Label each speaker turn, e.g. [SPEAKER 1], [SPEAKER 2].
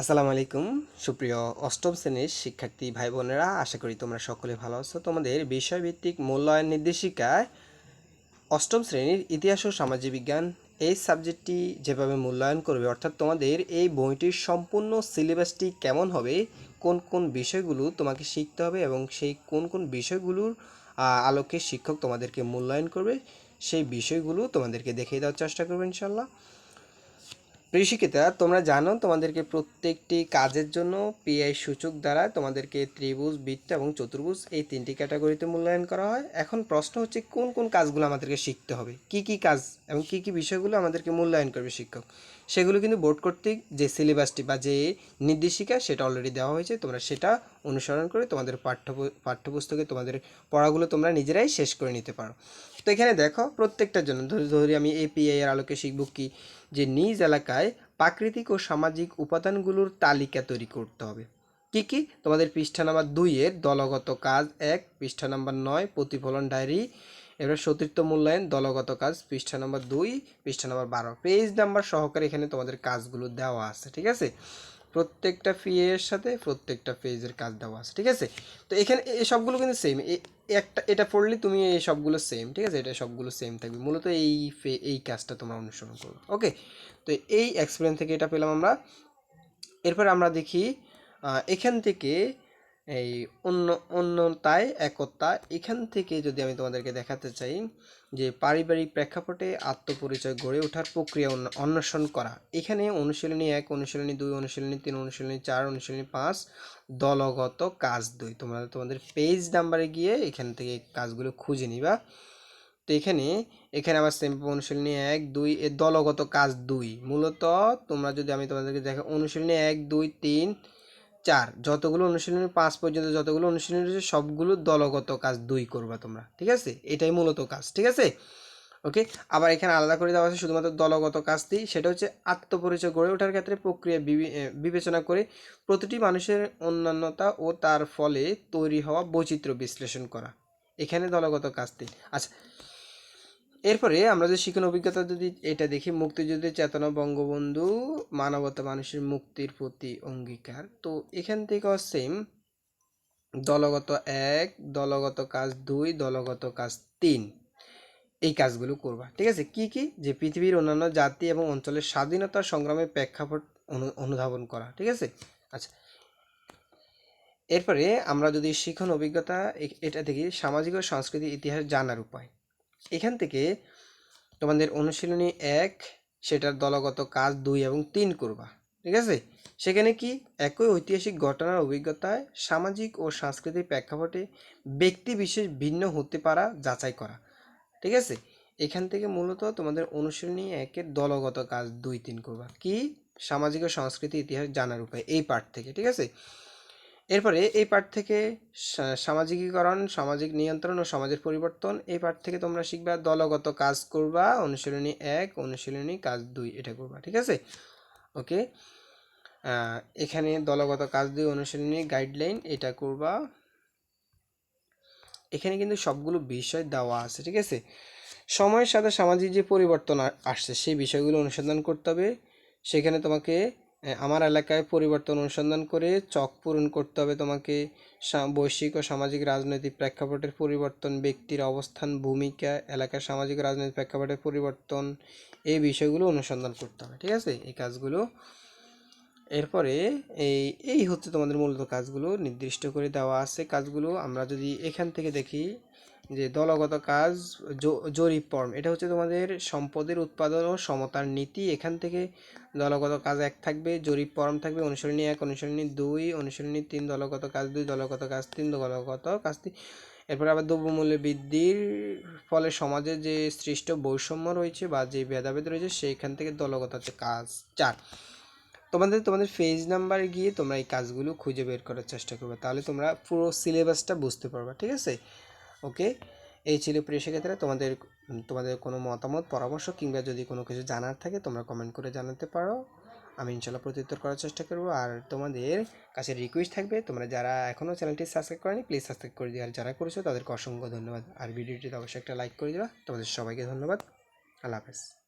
[SPEAKER 1] আসসালামু আলাইকুম সুপ্রিয় অষ্টম শ্রেণির শিক্ষার্থী ভাই বোনেরা আশা করি তোমরা সকলে ভালো আছো। তোমাদের বিষয়ভিত্তিক মূল্যায়ন নির্দেশিকায় অষ্টম শ্রেণির ইতিহাস ও সামাজিক বিজ্ঞান এই সাবজেক্টটি যেভাবে মূল্যায়ন করবে, অর্থাৎ তোমাদের এই বইটির সম্পূর্ণ সিলেবাসটি কেমন হবে, কোন কোন বিষয়গুলো তোমাকে শিখতে হবে এবং সেই কোন কোন বিষয়গুলোর আলোকে শিক্ষক তোমাদেরকে মূল্যায়ন করবে, সেই বিষয়গুলো তোমাদেরকে দেখিয়ে দেওয়ার চেষ্টা করবে ইনশাল্লাহ প্রিয় তোমরা জানো তোমাদেরকে প্রত্যেকটি কাজের জন্য পিআই সূচক দ্বারা তোমাদেরকে ত্রিভুজ, বৃত্ত এবং চতুর্ভুজ এই তিনটি ক্যাটাগরিতে মূল্যায়ন করা হয়। এখন প্রশ্ন হচ্ছে, কোন কোন কাজগুলো আমাদেরকে শিখতে হবে? কি কি কাজ এবং কি কি বিষয়গুলো আমাদেরকে মূল্যায়ন করবে শিক্ষক? সেগুলো কিন্তু বোর্ড কর্তৃক যে সিলেবাসটি বা যে নির্দেশিকা, সেটা অলরেডি দেওয়া হয়েছে। তোমরা সেটা অনুসরণ করে তোমাদের পাঠ্য পাঠ্যপুস্তকে তোমাদের পড়াগুলো তোমরা নিজেরাই শেষ করে নিতে পারো। তো এখানে দেখো, প্রত্যেকটার জন্য ধরে আমি এপিআই এর আলোকে শিখব কি? যে নিজ এলাকায় প্রাকৃতিক ও সামাজিক উপাদানগুলোর তালিকা তৈরি করতে হবে। কি কি? তোমাদের পৃষ্ঠা নাম্বার দুইয়ের দলগত কাজ এক, পৃষ্ঠা নাম্বার নয়, প্রতিফলন ডায়েরি এবার সতীর্থ মূল্যায়ন, দলগত কাজ, পৃষ্ঠা নাম্বার দুই, পৃষ্ঠা নাম্বার বারো। পেজ নাম্বার সহকারে এখানে তোমাদের কাজগুলো দেওয়া আছে, ঠিক আছে? প্রত্যেকটা ফিয়ের সাথে প্রত্যেকটা পেজের কাজ দেওয়া আছে, ঠিক আছে? তো এখানে এই সবগুলো কিন্তু সেম একটা, এটা পড়লে তুমি এই সবগুলো সেম ঠিক আছে? এটা সবগুলো সেম থাকবে। মূলত এই এই কাজটা তোমরা অনুসরণ করো, ওকে? তো এই এক্সপিরিয়েন্স থেকে এটা পেলাম আমরা। এরপর আমরা দেখি এখান থেকে এই অন্য, অন্যতায়, একতা, এখান থেকে যদি আমি তোমাদেরকে দেখাতে চাই যে পারিবারিক প্রেক্ষাপটে আত্মপরিচয় গড়ে ওঠার প্রক্রিয়া অন্বেষণ করা। এখানে অনুশীলনী এক, অনুশীলনী দুই, অনুশীলনী তিন, অনুশীলনী চার, অনুশীলনী পাঁচ, দলগত কাজ দুই। তোমরা তোমাদের পেজ নাম্বারে গিয়ে এখান থেকে কাজগুলো খুঁজে নিবা। তো এখানে এখানে আবার সেম্পল অনুশীলনী এক, দুই এর দলগত কাজ দুই। মূলত তোমরা যদি আমি তোমাদেরকে দেখো, অনুশীলনী এক, দুই, তিন চার। যতগুলো অনুশীলনী পাঁচ পর্যন্ত যতগুলো অনুশীলনী রয়েছে, সবগুলো দলগত কাজ দুই করবা তোমরা, ঠিক আছে? এটাই মূলত কাজ, ঠিক আছে? ওকে? আবার এখানে আলাদা করে দেওয়া আছে, শুধুমাত্র দলগত কাজটি সেটা হচ্ছে আত্মপরিচয় গড়ে ওঠার ক্ষেত্রে প্রক্রিয়া বিবে- বিবেচনা করে প্রতিটি মানুষের অন্যান্যতা ও তার ফলে তৈরি হওয়া বৈচিত্র্য বিশ্লেষণ করা। এখানে দলগত কাজটি আচ্ছা এরপরে আমরা যে শিক্ষণ অভিজ্ঞতা যদি এটা দেখি মুক্তিযুদ্ধের চেতনা বঙ্গবন্ধু মানবতা মানুষের মুক্তির প্রতি অঙ্গীকার। তো এখান থেকে সেম দলগত এক, দলগত কাজ দুই, দলগত কাজ তিন, এই কাজগুলো করবা, ঠিক আছে? কি কি? যে পৃথিবীর অন্যান্য জাতি এবং অঞ্চলের স্বাধীনতা সংগ্রামের প্রেক্ষাপট অনু- অনুধাবন করা, ঠিক আছে? আচ্ছা। এরপরে আমরা যদি শিক্ষণ অভিজ্ঞতা এটা দেখি, সামাজিক ও সাংস্কৃতিক ইতিহাস জানার উপায়। এখান থেকে তোমাদের অনুশীলনী এক, সেটার দলগত কাজ দুই এবং তিন করবা, ঠিক আছে? সেখানে কি একই ঐতিহাসিক ঘটনার অভিজ্ঞতায় সামাজিক ও সাংস্কৃতিক প্রেক্ষাপটে ব্যক্তি বিশেষ ভিন্ন হতে পারা যাচাই করা, ঠিক আছে? এখান থেকে মূলত তোমাদের অনুশীলনী একের দলগত কাজ দুই, তিন করবা। কি? সামাজিক ও সংস্কৃতি ইতিহাস জানার উপায়, এই পার্ট থেকে, ঠিক আছে? এরপরে এই পার্ট থেকে সামাজিকীকরণ, সামাজিক নিয়ন্ত্রণ ও সমাজের পরিবর্তন, এই পার্ট থেকে তোমরা শিখবা দলগত কাজ করবা, অনুশীলনী এক, অনুশীলনী কাজ দুই, এটা করবা, ঠিক আছে? ওকে? এখানে দলগত কাজ দুই, অনুশীলনী গাইডলাইন এটা করবা। এখানে কিন্তু সবগুলো বিষয় দেওয়া আছে, ঠিক আছে? সময়ের সাথে সামাজিক যে পরিবর্তন আসছে, সেই বিষয়গুলো অনুসন্ধান করতে হবে। সেখানে তোমাকে আমার এলাকায় পরিবর্তন অনুসন্ধান করে চক পূরণ করতে হবে। তোমাকে বৈশ্বিক ও সামাজিক রাজনৈতিক প্রেক্ষাপটের পরিবর্তন, ব্যক্তির অবস্থান, ভূমিকা, এলাকার সামাজিক রাজনৈতিক প্রেক্ষাপটের পরিবর্তন, এই বিষয়গুলো অনুসন্ধান করতে হবে, ঠিক আছে? এই কাজগুলো। এরপরে এই এই হচ্ছে তোমাদের মূলত কাজগুলো। নির্দিষ্ট করে দেওয়া আছে কাজগুলো। আমরা যদি এখান থেকে দেখি যে দলগত কাজ জরিপ ফর্ম, এটা হচ্ছে তোমাদের সম্পদের উৎপাদন ও সমতার নীতি। এখান থেকে দলগত কাজ এক থাকবে, জরিপ ফর্ম থাকবে অনুসরণী এক অনুসরণী দুই অনুসরণী তিন, দলগত কাজ দুই, দলগত কাজ তিন, দলগত কাজ তিন। এরপরে আবার দ্রব্যমূল্য বৃদ্ধির ফলে সমাজে যে সৃষ্ট বৈষম্য রয়েছে বা যে ভেদাভেদ রয়েছে, সেইখান থেকে দলগত হচ্ছে কাজ চার। তোমাদের তোমাদের পেজ নাম্বারে গিয়ে তোমরা এই কাজগুলো খুঁজে বের করার চেষ্টা করবে, তাহলে তোমরা পুরো সিলেবাসটা বুঝতে পারবে, ঠিক আছে? ওকে? এই ছিল প্রিয় শিক্ষার্থীরা, তোমাদের তোমাদের কোনো মতামত, পরামর্শ কিংবা যদি কোনো কিছু জানার থাকে, তোমরা কমেন্ট করে জানাতে পারো। আমি ইনশাল্লাহ প্রত্যুত্তর করার চেষ্টা করব। আর তোমাদের কাছে রিকোয়েস্ট থাকবে, তোমরা যারা এখনও চ্যানেলটি সাবস্ক্রাইব করেনি প্লিজ সাবস্ক্রাইব করে দিও। আর যারা করেছ, তাদেরকে অসংখ্য ধন্যবাদ। আর ভিডিওটিতে অবশ্যই একটা লাইক করে দিও। তোমাদের সবাইকে ধন্যবাদ। আল্লাহ হাফেজ।